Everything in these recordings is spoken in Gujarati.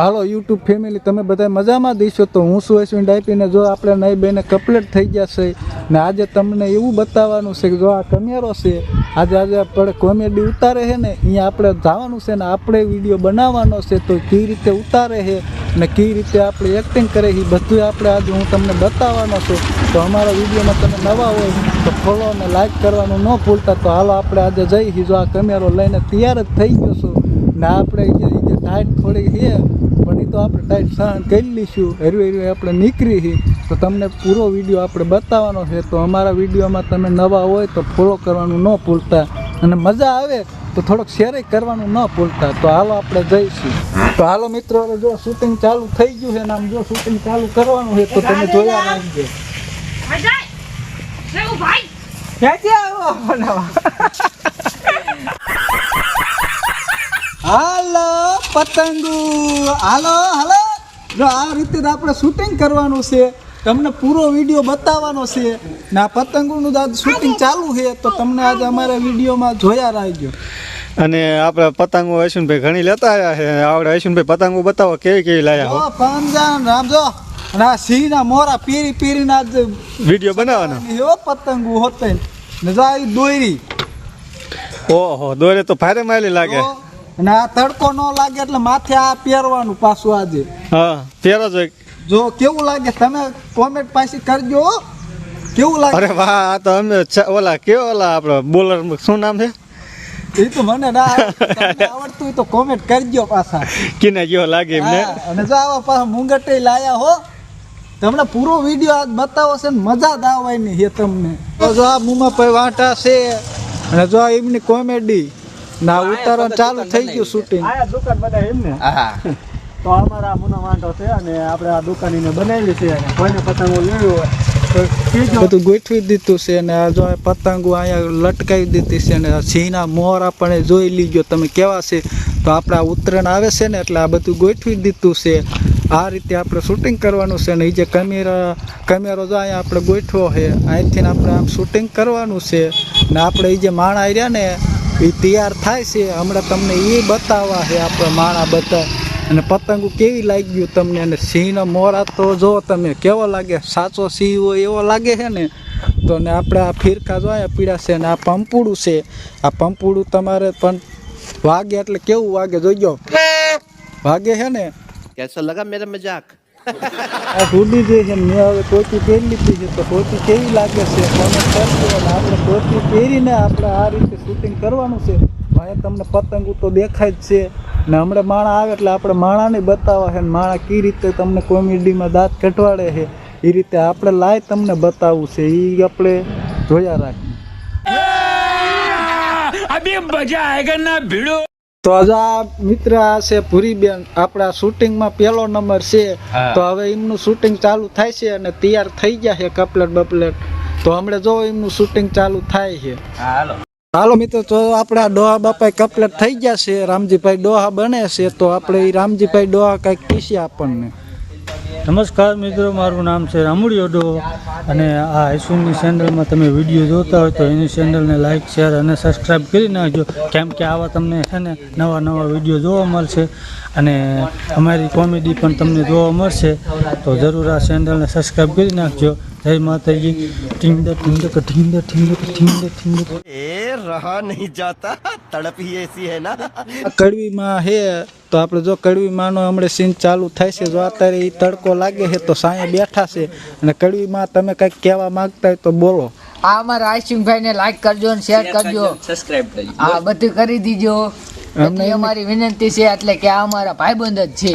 હાલો યુટ્યુબ ફેમિલી, તમે બધા મજામાં દઈશો તો હું શું અશ્વિન ડાયપીને જો આપણે નહીં બેને કપલેટ થઈ ગયા છે ને આજે તમને એવું બતાવવાનું છે કે જો આ કમેરો છે, આજે આજે આપણે કોમેડી ઉતારે છે ને, અહીંયા આપણે જવાનું છે ને, આપણે વીડિયો બનાવવાનો છે, તો કઈ રીતે ઉતારે છે ને કઈ રીતે આપણે એક્ટિંગ કરે છે બધું આપણે આજે હું તમને બતાવવાનો છું. તો અમારા વિડીયોમાં તમે નવા હોય તો ફોલો અને લાઈક કરવાનું ન ભૂલતા. તો હાલો આપણે આજે જઈ જો આ કમેરો લઈને તૈયાર જ થઈ ગયો છું. ને આપણે ટાઈટ થોડી છે પણ એ તો આપણે ટાઈટ સહન કરી લઈશું. હેરવે હેરવે આપણે નીકળી છે તો તમને પૂરો વીડિયો આપણે બતાવવાનો છે. તો અમારા વિડીયોમાં તમે નવા હોય તો ફોલો કરવાનું ન ભૂલતા. અને મજા આવે તો થોડોક શેર કરવાનું ન ભૂલતા. તો હાલો આપણે જઈશું. તો હાલો મિત્રો જો શૂટિંગ ચાલુ થઈ ગયું છે ને આમ જો શૂટિંગ ચાલુ કરવાનું છે તો તમે જોયા રાખજો. હાલો. પતંગુ. હાલો હાલો. જો આ રીતે આપણે શૂટિંગ કરવાનું છે. તમને પૂરો વીડિયો બતાવવાનો છે. ને આ પતંગોનું આજ શૂટિંગ ચાલુ છે તો તમને આજે અમારા વિડીયોમાં જોયા રાખજો. અને આપણે પતંગો અશ્વિનભાઈ ઘણી લેતા આવ્યા છે. આપણે અશ્વિનભાઈ પતંગો બતાવો કેવી કેવી લાયા પંજાન રામજો અને આ સિંહના મોરા પીરી પીરીના આજ વીડિયો બનાવવાનો? એવો પતંગો હોતે. ને જો આ દોરી ઓહો દોરે તો ભારે માયલી લાગે. અને આ તડકો ન લાગે એટલે માથે આ પહેરવાનું પાછું આજે. હા પહેરો જ જો કેવું લાગે તમે કોમેન્ટ પાછી કરજો. કેવું લાગે? અરે વાહ આ તો અમે ઓલા કેવો ઓલા આપણો બોલર શું નામ છે? એ તો મને ના આવડતું હોય તો કોમેન્ટ કરજો પાછા. કિને જેવો લાગે એમને? અને જો આવા પાછા મુંગટે લાયા હો તમને પૂરો વીડિયો આજ બતાવો છે ને મજા જ આવવાની છે તમને. જો આ મુમાં ભાઈ વાંટા છે અને જો એમની કોમેડી ના ઉતારવાનું ચાલુ થઈ ગયું શૂટિંગ આયા દુકાન બનાવી હા તો અમારા મુનો વાંધો છે અને આપણે આ દુકાનીને બનાવી છે અને કોઈને પતંગો લેવી હોય બધું ગોઠવી દીધું છે અને આ જો પતંગો અહીંયા લટકાવી દીધી છે અને સિંહના મોર આપણે જોઈ લીજો તમે કેવા છે. તો આપણે આ ઉત્તરાયણ આવે છે ને એટલે આ બધું ગોઠવી દીધું છે. આ રીતે આપણે શૂટિંગ કરવાનું છે ને એ જે કેમેરા કેમેરો જો અહીંયા આપણે ગોઠવો છે અહીંથી આપણે આમ શૂટિંગ કરવાનું છે. ને આપણે એ જે માણા રહ્યા ને એ તૈયાર થાય છે. હમણાં તમને એ બતાવવા છે આપણે માણા બધા. અને પતંગો કેવી લાગ્યું તમને? અને સિંહનો મોરા તો જો તમે કેવો લાગે? સાચો સિંહ હોય એવો લાગે છે ને? તો ને આપણે આ ફિરકા જોયા પીડા છે ને આ પંપુડું છે. આ પંપુડું તમારે પણ વાગે એટલે કેવું વાગે? જોઈ ગયો વાગે છે ને? કેસો લગા મેરા મજાક? આ ઢૂંઢી જે છે મેં હવે ટોપી પહેરી લીધી છે, તો ટોપી કેવી લાગે છે? કરજો અને આપણે ટોપી પહેરીને આપણે આ રીતે શૂટિંગ કરવાનું છે. ભાઈ તમને પતંગો તો દેખાય જ છે. ને હમણાં માણા આવે એટલે આપણે માણાને બતાવવા છે, ને માણા કઈ રીતે તમને કોમેડીમાં દાંત કટવાડે છે, એ રીતે આપણે લાય તમને બતાવવું છે, એ આપણે જોયા રાખીએ. તો આ મિત્ર છે ભૂરીબેન આપણા શૂટિંગમાં પહેલો નંબર છે. તો હવે એમનું શૂટિંગ ચાલુ થાય છે અને તૈયાર થઈ ગયા છે કપલેટ બપલેટ. તો હમણાં જો એમનું શૂટિંગ ચાલુ થાય છે. હાલો. મિત્રો તો આપણા ડોહા બાપા કપલેટ થઈ ગયા છે. રામજીભાઈ ડોહા બને છે તો આપણે રામજીભાઈ ડોહા કંઈક કીશે આપણને. નમસ્કાર મિત્રો, મારું નામ છે રામુડી ડો અને આ આઈસુનની ચેનલમાં તમે વીડિયો જોતા હોય તો એની ચેનલને લાઇક શેર અને સબસ્ક્રાઈબ કરી નાખજો. કેમ કે આવા તમને છે ને નવા નવા વીડિયો જોવા મળશે અને અમારી કોમેડી પણ તમને જોવા મળશે. તો જરૂર આ ચેનલને સબસ્ક્રાઈબ કરી નાખજો. જય માતાજી. ટીંગ ટીંગ ટીંગ ટીંગ ટીંગ ટીંગ રહા નહીં જાતા તડપ હી એસી હે ના કડવીમાં હે તો આપણે જો કડવી માનો હમણાં સીન ચાલુ થાય છે જો અત્યારે એ તડકો લાગે છે તો સાંજે બેઠા છે. અને કડવીમાં તમે કંઈક કહેવા માંગતા હોય તો બોલો. આ અમારા આશિમભાઈ ને લાઈક કરજો અને શેર કરજો સબસ્ક્રાઇબ કરજો. આ બધું કરી દીજો. અમને અમારી વિનંતી છે એટલે કે આ અમારા ભાઈબંધ જ છે.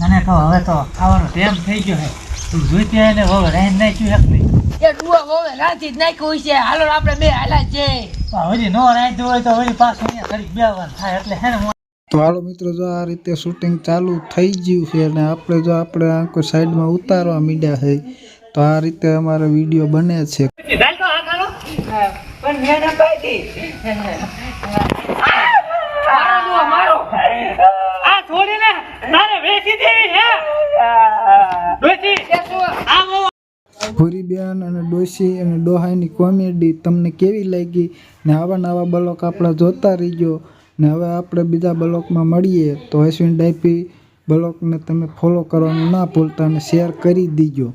તને કહો હવે તો ખાવાનો ટાઈમ થઈ ગયો છે. તું જોઈતી હોય ને હવે રહી નાખ્યું એક નહીં? એ હોવે રાંધી જ નાખ્યું છે હાલો આપણે બે હાલા છે હજી નો રાઈન હોય તો હજી પાછું અહીંયા ઘડીક બેવાનું થાય એટલે હે ને તો હાલો મિત્રો જો આ રીતે શૂટિંગ ચાલુ થઈ ગયું છે અને આપણે જો આપણે આ સાઈડમાં ઉતારવા મીડ્યા છે તો આ રીતે અમારો વીડિયો બને છે પણ મેં ના આ છોડીને તારે ભૂરીબેન અને ડોશી અને ડોહાઈની કોમેડી તમને કેવી લાગી ને આવા નવા બ્લોક આપણે જોતા રહીજો ને હવે આપણે બીજા બ્લોકમાં મળીએ તો અશ્વિન ડાયપી બ્લોકને તમે ફોલો કરવાનું ના ભૂલતા અને શેર કરી દીજો.